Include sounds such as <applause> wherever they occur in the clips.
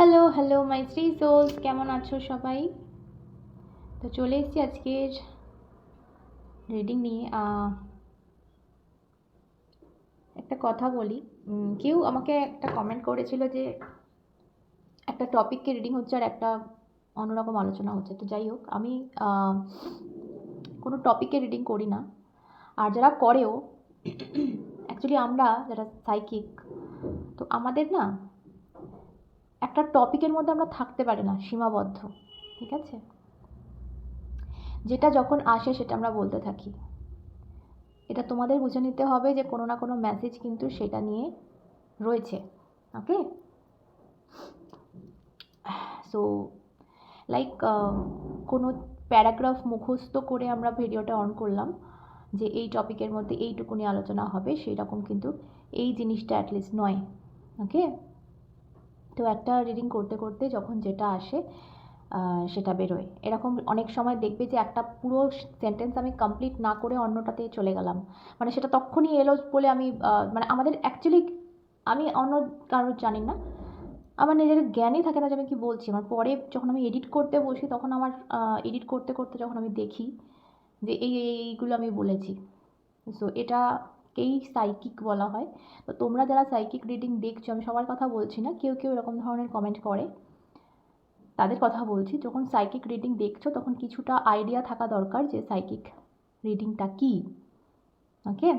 Hello hello my three souls কেমন আছো সবাই? তো চলে এসেছি আজকের রিডিং নিয়ে। একটা কথা বলি। কেউ আমাকে একটা কমেন্ট করেছিল যে একটা টপিককে রিডিং হচ্ছে আর একটা অন্যরকম আলোচনা হচ্ছে। তো যাই হোক, আমি কোনো টপিককে রিডিং করি না। আর যারা করেও অ্যাকচুয়ালি আমরা যারা সাইকিক তো আমাদের না একটা টপিকের মধ্যে আমরা থাকতে পারি না, সীমাবদ্ধ, ঠিক আছে? যেটা যখন আসে সেটা আমরা বলতে থাকি। এটা তোমাদের বুঝে নিতে হবে যে কোনো না কোনো মেসেজ কিন্তু সেটা নিয়ে রয়েছে ওকে সো লাইক কোনো প্যারাগ্রাফ মুখস্থ করে আমরা ভিডিওটা অন করলাম যে এই টপিকের মধ্যে এইটুকুনি আলোচনা হবে সেই রকম কিন্তু এই জিনিসটা অ্যাটলিস্ট নয় ওকে তো একটা রিডিং করতে করতে যখন যেটা আসে সেটা বেরোয়। এরকম অনেক সময় দেখবে যে একটা পুরো সেন্টেন্স আমি কমপ্লিট না করে অন্যটাতে চলে গেলাম। মানে সেটা তখনই এলো বলে আমি মানে আমাদের অ্যাকচুয়ালি আমি অন্য কারোর জানি না। আমার নিজের জ্ঞানই থাকে না যে আমি কী বলছি। আমার পরে যখন আমি এডিট করতে বসি, তখন আমার এডিট করতে করতে যখন আমি দেখি যে এই এই, এইগুলো আমি বলেছি। সো এটাকেই সাইকিক বলা হয়। তো তোমরা যারা সাইকিক রিডিং দেখছ, আমি সবার কথা বলছি না, কেউ কেউ এরকম ধরনের কমেন্ট করে। তাদের কথা বলছি, যখন সাইকিক রিডিং দেখছ, তখন কিছুটা আইডিয়া থাকা দরকার যে সাইকিক রিডিংটা কী। ওকে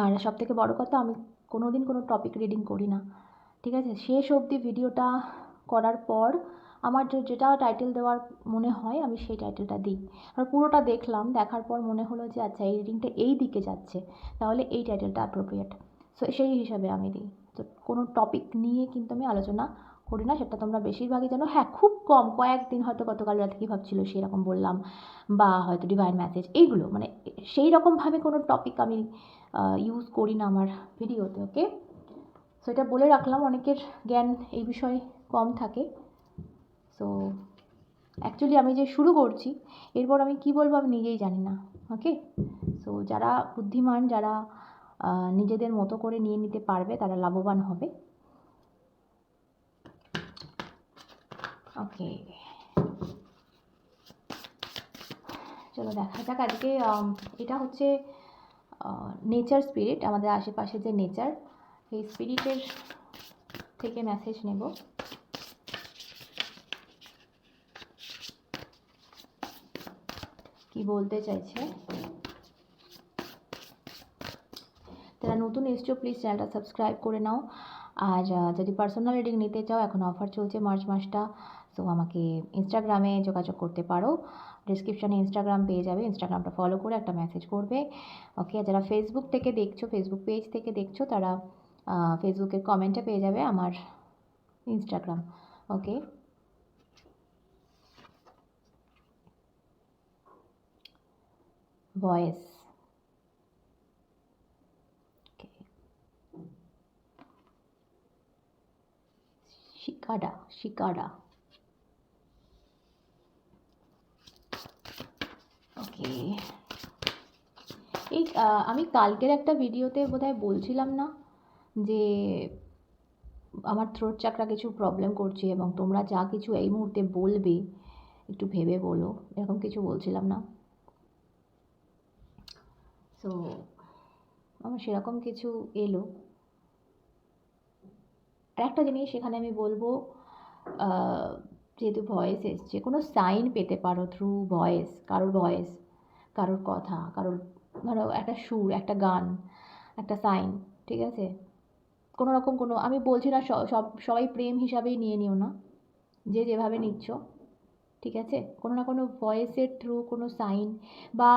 আর সব থেকে বড়ো কথা, আমি কোনো দিন কোনো টপিক রিডিং করি না। ঠিক আছে? শেষ অবধি ভিডিওটা করার পর আমার যেটা টাইটেল দেওয়ার মনে হয়, আমি সেই টাইটেলটা দিই। আর পুরোটা দেখলাম, দেখার পর মনে হলো যে আচ্ছা এই রিডিংটা এই দিকে যাচ্ছে, তাহলে এই টাইটেলটা অ্যাপ্রোপ্রিয়েট সো সেই হিসাবে আমি দিই। তো কোনো টপিক নিয়ে কিন্তু আমি আলোচনা করি না, সেটা তোমরা বেশিরভাগই জানো। হ্যাঁ খুব কম, কয়েকদিন হয়তো গতকাল রাতে কী ভাবছিল, সেরকম বললাম। বা হয়তো ডিভাইন মেসেজ এইগুলো মানে সেই রকমভাবে কোনো টপিক আমি ইউজ করি না আমার ভিডিওতে ওকে সো এটা বলে রাখলাম, অনেকের জ্ঞান এই বিষয়ে কম থাকে। সো অ্যাকচুয়ালি আমি যে শুরু করছি, এরপর আমি কি বলব আমি নিজেই জানি না ওকে সো যারা বুদ্ধিমান, যারা নিজেদের মতো করে নিয়ে নিতে পারবে, তারা লাভবান হবে। ওকে চলো দেখা যাক আজকে এটা হচ্ছে নেচার স্পিরিট আমাদের আশেপাশে যে নেচার এই স্পিরিটের থেকে মেসেজ নেব। কি বলতে চাইছে? যারা নতুন এসছো প্লিজ চ্যানেলটা সাবস্ক্রাইব করে নাও। আর যদি পার্সোনাল রিডিং নিতে চাও, এখন অফার চলছে মার্চ মাসটা। সো আমাকে ইনস্টাগ্রামে যোগাযোগ করতে পারো। ডিসক্রিপশানে ইনস্টাগ্রাম পেয়ে যাবে। ইনস্টাগ্রামটা ফলো করে একটা মেসেজ করবে। ওকে যারা ফেসবুক থেকে দেখছ ফেসবুক পেজ থেকে দেখছ, তারা ফেসবুকের কমেন্টে পেয়ে যাবে আমার ইনস্টাগ্রাম ওকে ভয়েস। শিকাডা শিকাডা ওকে এই আমি কালকের একটা ভিডিওতে বোধহয় বলছিলাম না যে আমার থ্রোট চাকরা কিছু প্রবলেম করছে এবং তোমরা যা কিছু এই মুহূর্তে বলবে, একটু ভেবে বলো। এরকম কিছু বলছিলাম না। সো আমার সেরকম কিছু এলো। আর একটা জিনিস সেখানে আমি বলব যেহেতু ভয়েস এসছে কোনো সাইন পেতে পারো থ্রু ভয়েস কারোর ভয়েস কারোর কথা, কারোর ধরো একটা সুর, একটা গান, একটা সাইন ঠিক আছে? কোনো রকম কোনো, আমি বলছি না সব, সবাই প্রেম হিসাবেই নিয়ে নিও না। যে যেভাবে নিচ্ছ, ঠিক আছে? কোনো না কোনো ভয়েসের থ্রু কোনো সাইন বা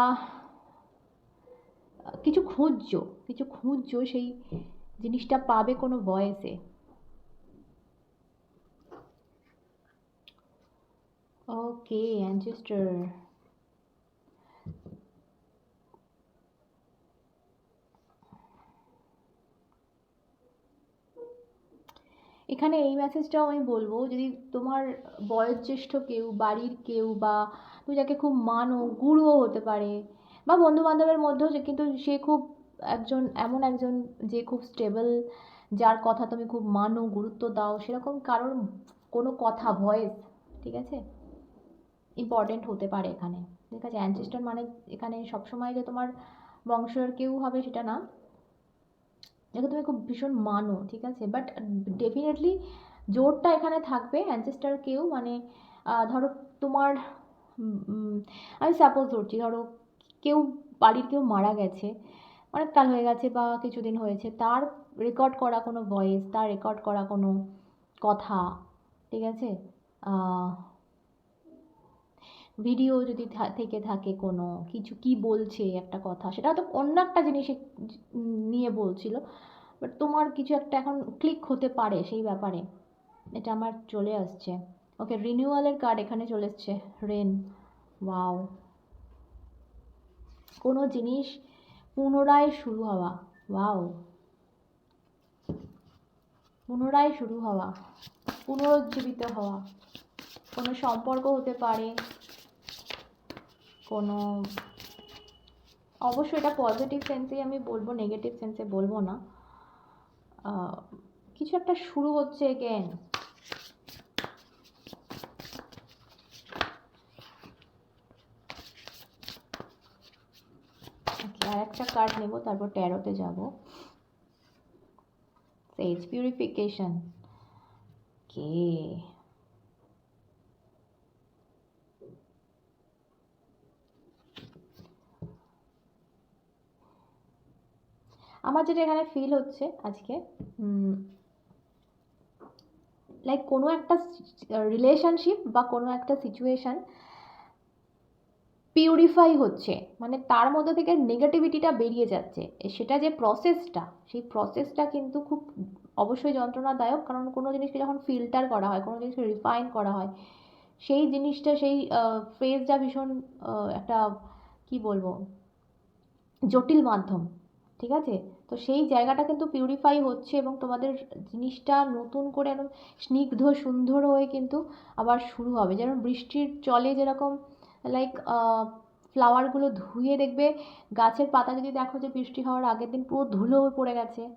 কিছু খুঁজছো কিছু খুঁজছো সেই জিনিসটা পাবে কোনো ভয়েসে ওকে অ্যানচেস্টার এখানে এই মেসেজটাও আমি বলব, যদি তোমার বয়োজ্যেষ্ঠ কেউ, বাড়ির কেউ বা তুমি যাকে খুব মানো, গুরুও হতে পারে বা বন্ধু বান্ধবের মধ্যেও যে কিন্তু সে খুব একজন, এমন একজন যে খুব স্টেবল যার কথা তুমি খুব মানো, গুরুত্ব দাও, সেরকম কারোর কোনো কথা ভয়েস ঠিক আছে? ইম্পর্টেন্ট হতে পারে এখানে। ঠিক আছে? অ্যানচেস্টার মানে এখানে সবসময় যে তোমার বংশের কেউ হবে সেটা না। যাকে তুমি খুব ভীষণ মানো, ঠিক আছে? বাট ডেফিনেটলি জোরটা এখানে থাকবে অ্যানচেস্টার কেউ মানে ধরো তোমার আমি সাপোজ ধরছি, ধরো কেউ বাড়ির কেউ মারা গেছে অনেককাল হয়ে গেছে বা কিছুদিন হয়েছে, তার রেকর্ড করা কোনো ভয়েস তার রেকর্ড করা কোনো কথা, ঠিক আছে? ভিডিও যদি থেকে থাকে কোনো, কিছু কি বলছে একটা কথা, সেটা হয়তো অন্য একটা জিনিস নিয়ে বলছিল বাট তোমার কিছু একটা এখন ক্লিক হতে পারে সেই ব্যাপারে। এটা আমার চলে আসছে। ওকে রিনিউয়ালের কার্ড এখানে চলে এসছে রেন ওয়াও কোনো জিনিস পুনরায় শুরু হওয়া। ওয়াও। পুনরায় শুরু হওয়া, পুনরুজ্জীবিত হওয়া। কোনো সম্পর্ক হতে পারে, কোনো অবশ্যই এটা পজিটিভ সেন্সেই আমি বলব নেগেটিভ সেন্সে বলব না। কিছু একটা শুরু হচ্ছে এগেন আর একটা কার্ড নেব, তারপর ট্যারোতে যাব। সেজ পিউরিফিকেশন কে আমার যেটা এখানে ফিল হচ্ছে আজকে লাইক কোনো একটা রিলেশনশিপ বা কোনো একটা সিচুয়েশন পিউরিফাই হচ্ছে মানে তার মধ্যে থেকে নেগেটিভিটিটা বেরিয়ে যাচ্ছে। সেটা যে প্রসেসটা সেই প্রসেসটা কিন্তু খুব অবশ্যই যন্ত্রণাদায়ক, কারণ কোনো জিনিসকে যখন ফিল্টার করা হয়, কোনো জিনিসকে রিফাইন করা হয়, সেই জিনিসটা, সেই ফেজটা ভীষণ একটা, কি বলব, জটিল মাধ্যম, ঠিক আছে? তো সেই জায়গাটা কিন্তু পিউরিফাই হচ্ছে এবং তোমাদের জিনিসটা নতুন করে একদম স্নিগ্ধ সুন্দর হয়ে কিন্তু আবার শুরু হবে। যেমন বৃষ্টির জলে যেরকম লাইক ফ্লাওয়ারগুলো ধুয়ে দেখবে। গাছের পাতা যদি দেখো যে বৃষ্টি হওয়ার আগের দিন পুরো ধুলো হয়ে পড়ে গেছে।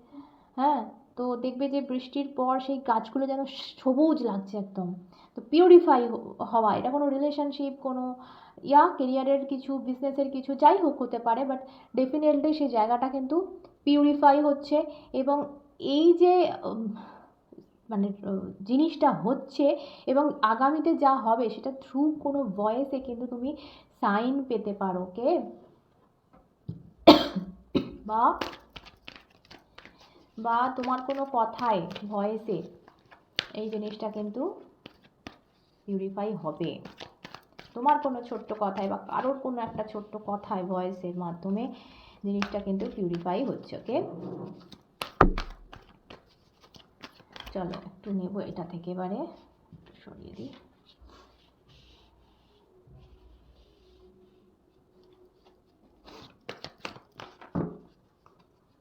হ্যাঁ? তো দেখবে যে বৃষ্টির পর সেই গাছগুলো যেন সবুজ লাগছে একদম। তো পিউরিফাই হওয়া, এটা কোনো রিলেশনশিপ কোনো, ইয়া কেরিয়ারের কিছু বিজনেসের কিছু, যাই হোক হতে পারে বাট ডেফিনেটলি সেই জায়গাটা কিন্তু পিউরিফাই হচ্ছে। এবং এই যে মানে জিনিসটা হচ্ছে এবং আগামীতে যা হবে সেটা থ্রু কোনো ভয়েসে কিন্তু তুমি সাইন পেতে পারো ওকে বা বা তোমার কোনো কথায় ভয়েসে এই জিনিসটা কিন্তু পিউরিফাই হবে। তোমার কোনো ছোট্ট কথায় বা কারোর কোনো একটা ছোট্ট কথায় ভয়েসের মাধ্যমে জিনিসটা কিন্তু পিউরিফাই হচ্ছে ওকে চলো একটু নেব এটা থেকে এবারে। সরিয়ে দিই।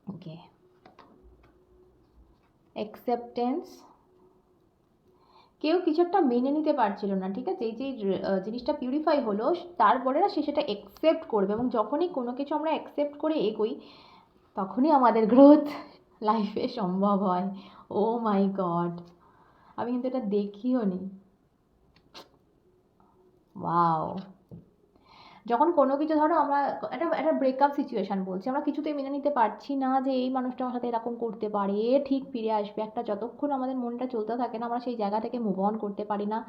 ওকে। অ্যাকসেপ্টেন্স কেউ কিছু একটা মেনে নিতে পারছিল না, ঠিক আছে? এই যে জিনিসটা পিউরিফাই হলো, তারপরে না সে সেটা অ্যাকসেপ্ট করবে এবং যখনই কোনো কিছু আমরা অ্যাকসেপ্ট করে এগোই, তখনই আমাদের গ্রোথ লাইফে <laughs> সম্ভব হয়। ও মাই গড আমি কিন্তু এটা দেখিও নি। ওয়াও যখন কোনো কিছু ধরো আমরা একটা একটা ব্রেকআপ সিচুয়েশান বলছি, আমরা কিছুতেই মেনে নিতে পারছি না যে এই মানুষটা আমার সাথে এরকম করতে পারে, এ ঠিক ফিরে আসবে। একটা যতক্ষণ আমাদের মনটা চলতে থাকে না, আমরা সেই জায়গা থেকে মুভ অন করতে পারি না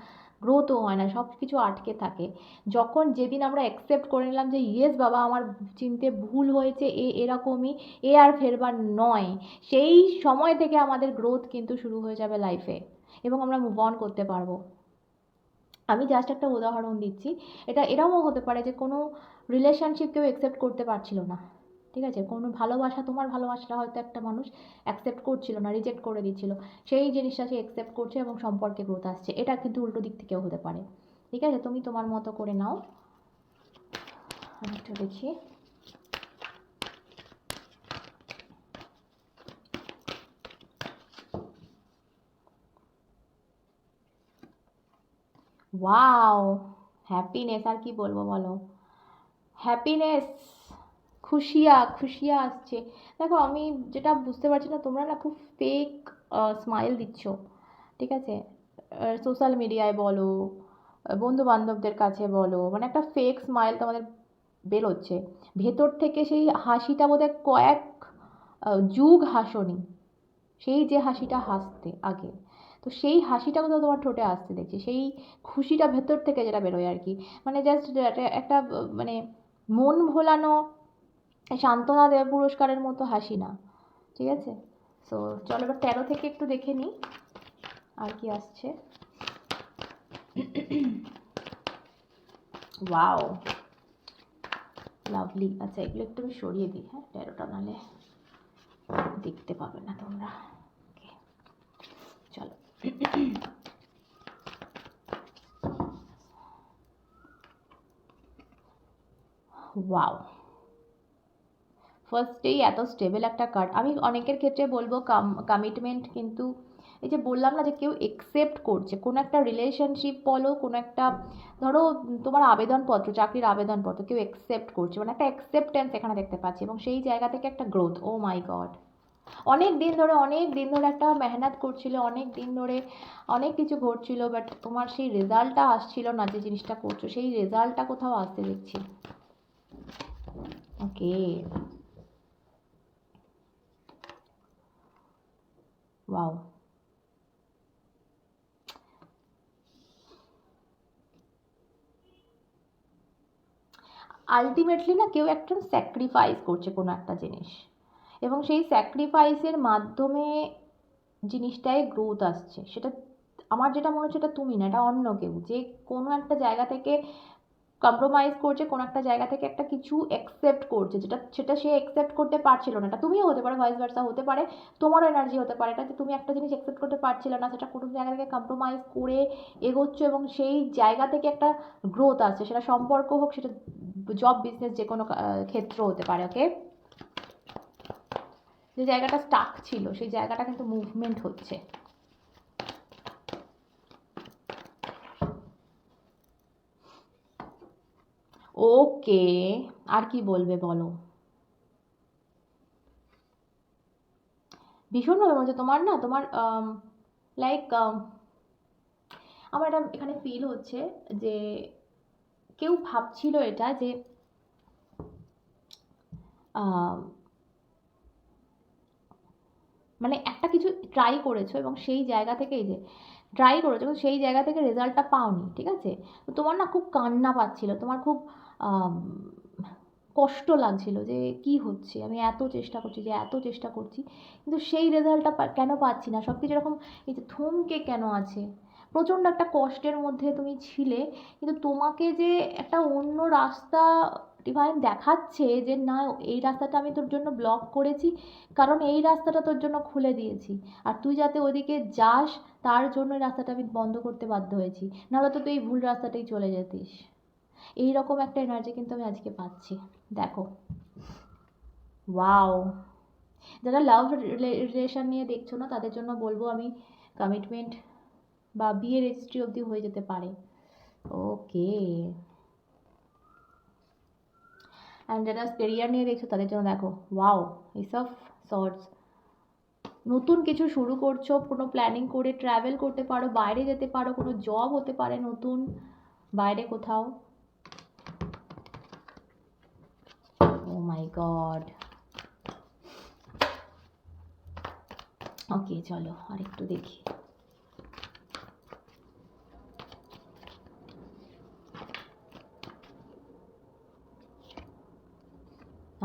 গ্রোথও হয় না সব কিছু আটকে থাকে। যখন যেদিন আমরা অ্যাকসেপ্ট করে নিলাম যে ইয়েস বাবা, আমার চিনতে ভুল হয়েছে, এ এরকমই, এ আর ফেরবার নয়। সেই সময় থেকে আমাদের গ্রোথ কিন্তু শুরু হয়ে যাবে লাইফে এবং আমরা মুভ অন করতে পারব। আমি জাস্ট একটা উদাহরণ দিচ্ছি। এটা এরকমও হতে পারে যে কোনো রিলেশনশিপ কেউ অ্যাকসেপ্ট করতে পারছিল না। ঠিক আছে? কোনো ভালোবাসা, তোমার ভালোবাসাটা হয়তো একটা মানুষ অ্যাকসেপ্ট করছিল না রিজেক্ট করে দিচ্ছিল। সেই জিনিসটা সে অ্যাকসেপ্ট করছে এবং সম্পর্কে গ্রোথ আসছে। এটা কিন্তু উল্টো দিক থেকেও হতে পারে। ঠিক আছে? তুমি তোমার মতো করে নাও। একটু দেখি। ওয়াও হ্যাপিনেস আর কি বলব বলো? হ্যাপিনেস খুশিয়া খুশিয়া আসছে। দেখো, আমি যেটা বুঝতে পারছি না, তোমরা না খুব ফেক স্মাইল দিচ্ছ। ঠিক আছে? সোশ্যাল মিডিয়ায় বলো বন্ধু বান্ধবদের কাছে বলো মানে একটা ফেক স্মাইল তোমাদের বেরোচ্ছে। ভেতর থেকে সেই হাসিটা বোধহয় কয়েক যুগ হাসনি। সেই যে হাসিটা হাসতে আগে। তো সেই হাসিটা কোথাও তোমার ঠোঁটে আসতে দেখছি। সেই খুশিটা ভেতর থেকে যেটা বেরোয় আর কি। মানে জাস্ট একটা মানে মন ভোলানো সান্ত্বনা দেওয়া পুরস্কারের মতো হাসি না। ঠিক আছে? সো চলো এবার তেরো থেকে একটু দেখে নিই আর কি আসছে। ওয়াও লাভলি আচ্ছা এগুলো একটু আমি সরিয়ে দিই হ্যাঁ? তেরোটা নাহলে দেখতে পাবে না তোমরা। চলো। ওয়াও ফার্স্টেই এত স্টেবল একটা কার্ড আমি অনেকের ক্ষেত্রে বলব কাম কমিটমেন্ট কিন্তু এই যে বললাম না যে কেউ একসেপ্ট করছে, কোনো একটা রিলেশনশিপ বলো, কোনো একটা, ধরো, তোমার আবেদনপত্র, চাকরির আবেদনপত্র, কেউ একসেপ্ট করছে। মানে একটা অ্যাকসেপ্টেন্স এখানে দেখতে পাচ্ছি এবং সেই জায়গা থেকে একটা গ্রোথ ও মাই গড অনেক দিন ধরে, অনেক দিন ধরে একটা মেহনত করছিল, অনেক দিন ধরে অনেক কিছু ঘটছিল বাট তোমার সেই রেজাল্টটা আসছিল না যে জিনিসটা করছ, সেই রেজাল্টটা কোথাও আসতে দেখছি। ওকে ওয়াও আলটিমেটলি না কেউ একজন স্যাক্রিফাইস করছে কোনো একটা জিনিস। এবং সেই স্যাক্রিফাইসের মাধ্যমে জিনিসটায় গ্রোথ আসছে। সেটা আমার যেটা মনে হচ্ছে এটা তুমি না, এটা অন্য কেউ। যে কোনো একটা জায়গা থেকে কম্প্রোমাইজ করছে, কোনো একটা জায়গা থেকে একটা কিছু অ্যাকসেপ্ট করছে, যেটা, সেটা সে অ্যাকসেপ্ট করতে পারছিল না। এটা তুমিও হতে পারে ভয়েস ভার্সা হতে পারে, তোমারও এনার্জি হতে পারে এটা যে তুমি একটা জিনিস অ্যাকসেপ্ট করতে পারছিলে না, সেটা কোনো জায়গা থেকে কম্প্রোমাইজ করে এগোচ্ছ এবং সেই জায়গা থেকে একটা গ্রোথ আসছে। সেটা সম্পর্ক হোক, সেটা জব বিজনেস যে কোনো ক্ষেত্র হতে পারে ওকে যে জায়গাটা স্টাক ছিল, সেই জায়গাটা কিন্তু মুভমেন্ট হচ্ছে। ওকে আর কি বলবে বলো? ভীষণভাবে মনে হচ্ছে তোমার না, তোমার লাইক আমার এটা এখানে ফিল হচ্ছে যে কেউ ভাবছিল এটা যে মানে একটা কিছু ট্রাই করেছ এবং সেই জায়গা থেকে যে ট্রাই করেছ এবং সেই জায়গা থেকে রেজাল্টটা পাওনি, ঠিক আছে? তো তোমার না খুব কান্না পাচ্ছিল, তোমার খুব কষ্ট লাগছিল যে কি হচ্ছে? আমি এত চেষ্টা করছি যে এত চেষ্টা করছি, কিন্তু সেই রেজাল্টটা কেন পাচ্ছি না? সব কিছু এরকম এই যে থমকে কেন আছে? প্রচণ্ড একটা কষ্টের মধ্যে তুমি ছিলে, কিন্তু তোমাকে যে একটা অন্য রাস্তা ডিভাইন দেখাচ্ছে যে, না, এই রাস্তাটা আমি তোর জন্য ব্লক করেছি, কারণ এই রাস্তাটা তোর জন্য খুলে দিয়েছি। আর তুই যাতে ওদিকে যাস, তার জন্য রাস্তাটা আমি বন্ধ করতে বাধ্য হয়েছি। নাহলে তো তুই এই ভুল রাস্তাটাই চলে যেতিস। এই রকম একটা এনার্জি কিন্তু আমি আজকে পাচ্ছি। দেখো। ওয়াও যারা লাভ রিলেশন নিয়ে দেখছ না, তাদের জন্য বলব আমি কমিটমেন্ট বা বিয়ে রেজিস্ট্রি অবধি হয়ে যেতে পারে। ওকে অ্যান্ড যারা কেরিয়ার নিয়ে দেখছ, তাদের জন্য দেখো ওয়াও এইসব শর্টস নতুন কিছু শুরু করছ, কোনো প্ল্যানিং করে ট্রাভেল করতে পারো, বাইরে যেতে পারো, কোনো জব হতে পারে নতুন, বাইরে কোথাও। ও মাই গড ওকে চলো আর একটু দেখি।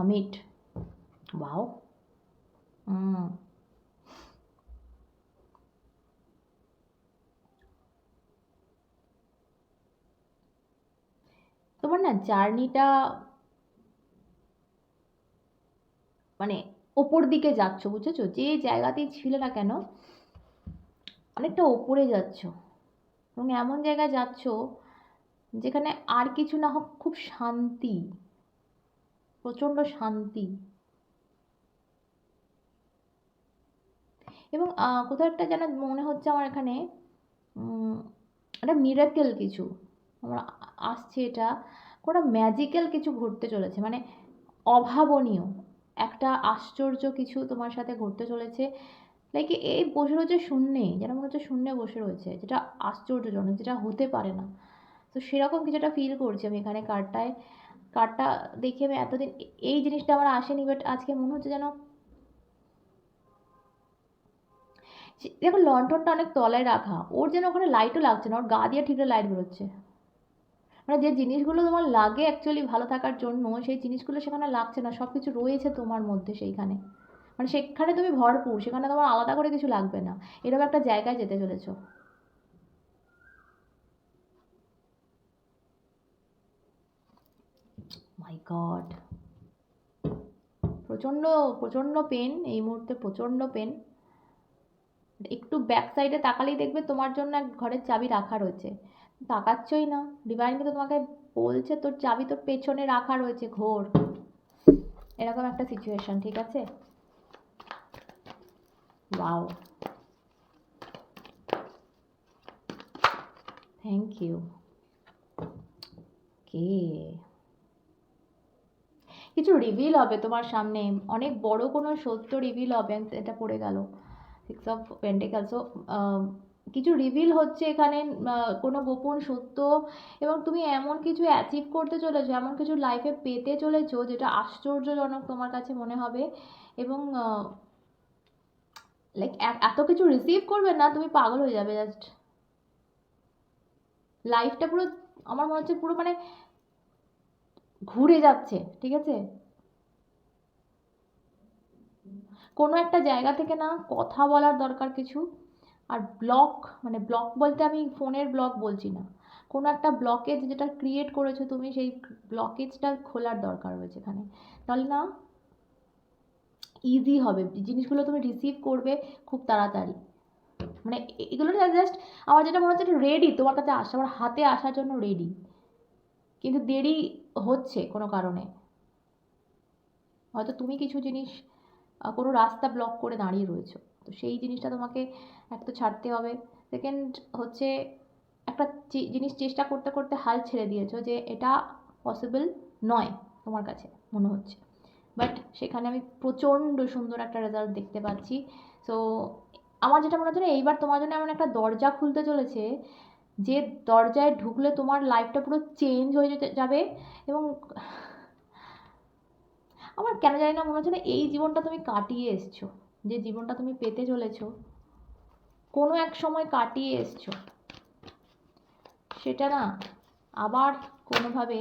সামিট ওয়াও হুম তোমার না জার্নিটা মানে ওপর দিকে যাচ্ছ বুঝেছ? যে জায়গাতেই ছিলে না কেন অনেকটা ওপরে যাচ্ছ। এবং এমন জায়গায় যাচ্ছ যেখানে আর কিছু না হোক খুব শান্তি। প্রচণ্ড শান্তি। এবং কোথাও একটা যেন মনে হচ্ছে আমার এখানে একটা মিরাকেল কিছু। আমার আসছে এটা। কোনো ম্যাজিক্যাল কিছু ঘটতে চলেছে। মানে অভাবনীয়। একটা আশ্চর্য কিছু তোমার সাথে ঘটতে চলেছে। লাইক এই বসে রয়েছে শূন্যে। যেন মনে হচ্ছে শূন্যে বসে রয়েছে। যেটা আশ্চর্যজনক, যেটা হতে পারে না। তো সেরকম কিছুটা ফিল করছি আমি এখানে কার্ডটায় কার্ডটা দেখে আমি এতদিন এই জিনিসটা আমার আসেনি বাট আজকে মনে হচ্ছে যেন দেখো লন্ঠনটা অনেক তলায় রাখা, ওর যেন ওখানে লাইটও লাগছে না, ওর গা দিয়ে ঠিকঠাক লাইট বেরোচ্ছে। মানে যে জিনিসগুলো তোমার লাগে অ্যাকচুয়ালি ভালো থাকার জন্য, সেই জিনিসগুলো সেখানে লাগছে না সব কিছু রয়েছে তোমার মধ্যে সেইখানে। মানে সেখানে তুমি ভরপুর, সেখানে তোমার আলাদা করে কিছু লাগবে না। এরকম একটা জায়গায় যেতে চলেছো। মাই গড প্রচণ্ড প্রচণ্ড পেন এই মুহূর্তে প্রচণ্ড পেন একটু ব্যাক সাইডে তাকালেই দেখবে তোমার জন্য এক ঘরের চাবি রাখা রয়েছে। তাকাচ্ছই না। ডিভাইন কিন্তু তোমাকে বলছে তোর চাবি তোর পেছনে রাখা রয়েছে, ঘোর। এরকম একটা সিচুয়েশন ঠিক আছে? ওয়াও থ্যাংক ইউ কে? কিছু রিভিল হবে তোমার সামনে। অনেক বড় কোনো সত্য রিভিল হবে, এটা পড়ে গেল। সিক্স অফ পেন্টিকালসও কিছু রিভিল হচ্ছে এখানে কোনো গোপন সত্য। এবং তুমি এমন কিছু অ্যাচিভ করতে চলেছো, এমন কিছু লাইফে পেতে চলেছো, যেটা আশ্চর্যজনক তোমার কাছে মনে হবে। এবং লাইক এত কিছু রিসিভ করবে না, তুমি পাগল হয়ে যাবে জাস্ট লাইফটা পুরো, আমার মনে হচ্ছে পুরো মানে ঘুরে যাচ্ছে, ঠিক আছে? কোনো একটা জায়গা থেকে না কথা বলার দরকার কিছু। আর ব্লক মানে ব্লক বলতে আমি ফোনের ব্লক বলছি না। কোনো একটা ব্লকেজ যেটা ক্রিয়েট করেছ তুমি, সেই ব্লকেজটা খোলার দরকার রয়েছে এখানে। তাহলে না ইজি হবে। জিনিসগুলো তুমি রিসিভ করবে খুব তাড়াতাড়ি। মানে এগুলো জাস্ট আমার যেটা মনে হচ্ছে রেডি তোমার কাছে আসা, আমার হাতে আসার জন্য রেডি কিন্তু দেরি হচ্ছে কোনো কারণে। হয়তো তুমি কিছু জিনিস কোনো রাস্তা ব্লক করে দাঁড়িয়ে রয়েছো। তো সেই জিনিসটা তোমাকে এক তো ছাড়তে হবে। সেকেন্ড হচ্ছে একটা জিনিস চেষ্টা করতে করতে হাল ছেড়ে দিয়েছ যে এটা পসিবল নয় তোমার কাছে, মনে হচ্ছে। বাট সেখানে আমি প্রচণ্ড সুন্দর একটা রেজাল্ট দেখতে পাচ্ছি। সো আমার যেটা মনে হচ্ছে এইবার তোমার জন্য এমন একটা দরজা খুলতে চলেছে যে দরজায় ঢুকলে তোমার লাইফটা পুরো চেঞ্জ হয়ে যেতে যাবে এবং আমার কেন জানি না মনে হচ্ছে না এই জীবনটা তুমি কাটিয়ে এসছো, যে জীবনটা তুমি পেতে চলেছো, কোনো এক সময় কাটিয়ে এসছো, সেটা না আবার কোনোভাবে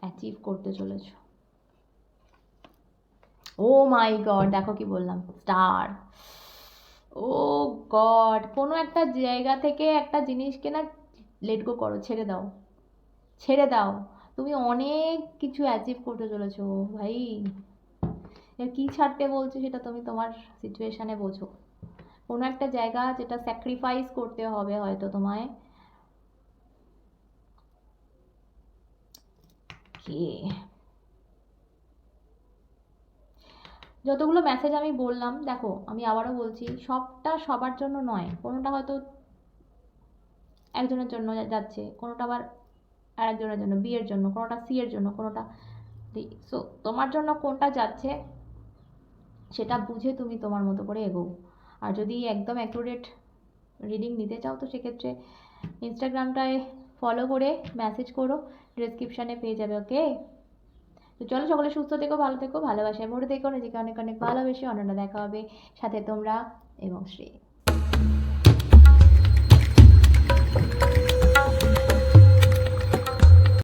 অ্যাচিভ করতে চলেছো। ও মাই গড দেখো কি বললাম স্টার ও গড, কোনো একটা জায়গা থেকে একটা জিনিসকে না লেট গো করো, ছেড়ে দাও। ছেড়ে দাও। তুমি অনেক কিছু অ্যাচিভ করতে চলেছো, ভাই। এর কী ছাড়তে বলছে সেটা তুমি তোমার সিচুয়েশানে বোঝো। কোনো একটা জায়গা যেটা স্যাক্রিফাইস করতে হবে হয়তো তোমায়। কে? যতগুলো মেসেজ আমি বললাম, দেখো, আমি আবারও বলছি, সবটা সবার জন্য নয়। কোনোটা হয়তো একজনের জন্য যাচ্ছে, কোনোটা আবার আরেকজনের জন্য বিয়ের জন্য, কোনোটা সি এর জন্য, কোনোটা ডি সো তোমার জন্য কোনটা যাচ্ছে, সেটা বুঝে তুমি তোমার মতো করে এগোও। আর যদি একদম অ্যাকুরেট রিডিং নিতে চাও, তো সেক্ষেত্রে ইনস্টাগ্রামটায় ফলো করে মেসেজ করো ডিসক্রিপশানে পেয়ে যাবে ওকে তো চলো সকলে সুস্থ থেকো, ভালো থেকো, ভালোবাসায় ভরে থেকো, নিজেকে অনেক অনেক ভালোবেসে অন্যান্য দেখা হবে। সাথে তোমরা এবং শ্রী।